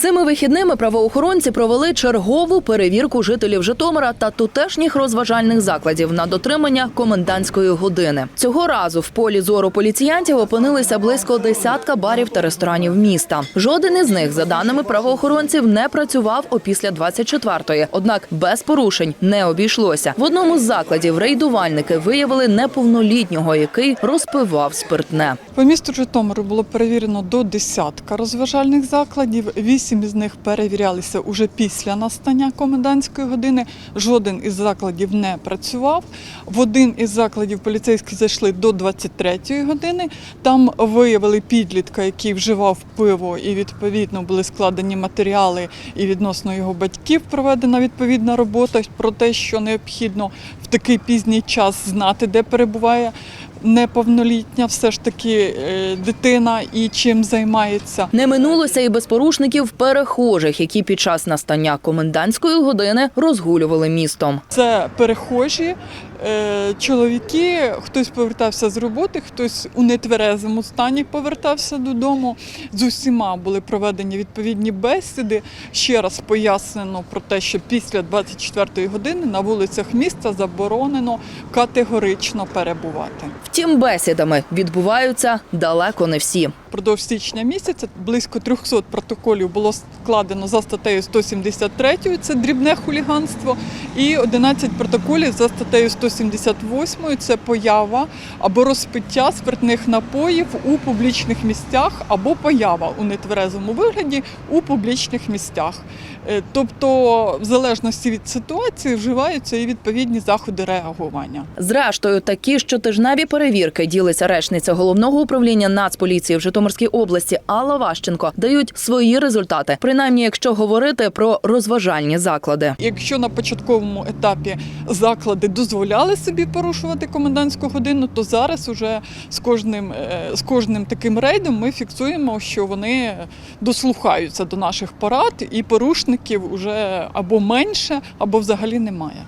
Цими вихідними правоохоронці провели чергову перевірку жителів Житомира та тутешніх розважальних закладів на дотримання комендантської години. Цього разу в полі зору поліціянтів опинилися близько десятка барів та ресторанів міста. Жоден із них, за даними правоохоронців, не працював опісля 24-ї. Однак без порушень не обійшлося. В одному з закладів рейдувальники виявили неповнолітнього, який розпивав спиртне. По місту Житомиру було перевірено до десятка розважальних закладів. Вісім із них перевірялися уже після настання комендантської години. Жоден із закладів не працював. В один із закладів поліцейські зайшли до 23-ї години. Там виявили підлітка, який вживав пиво, і відповідно були складені матеріали, і відносно його батьків проведена відповідна робота про те, що необхідно в такий пізній час знати, де перебуває неповнолітня все ж таки е, дитина і чим займається. Не минулося і без порушників перехожих, які під час настання комендантської години розгулювали містом. Це перехожі, чоловіки, хтось повертався з роботи, хтось у нетверезому стані повертався додому. З усіма були проведені відповідні бесіди. Ще раз пояснено про те, що після 24-ї години на вулицях міста заборонено категорично перебувати. Втім, бесідами відбуваються далеко не всі. Впродовж січня місяця близько 300 протоколів було складено за статтею 173, це дрібне хуліганство, і 11 протоколів за статтею 178, це поява або розпиття спиртних напоїв у публічних місцях, або поява у нетверезому вигляді у публічних місцях. Е, Тобто, в залежності від ситуації, вживаються і відповідні заходи реагування. Зрештою, такі щотижневі перевірки ділиться речниця головного управління Нацполіції в Житомирській області Алла Ващенко дають свої результати, принаймні, якщо говорити про розважальні заклади. Якщо на початковому етапі заклади дозволяли собі порушувати комендантську годину, то зараз уже з кожним, е, з кожним таким рейдом ми фіксуємо, що вони дослухаються до наших порад, і порушників вже або менше, або взагалі немає.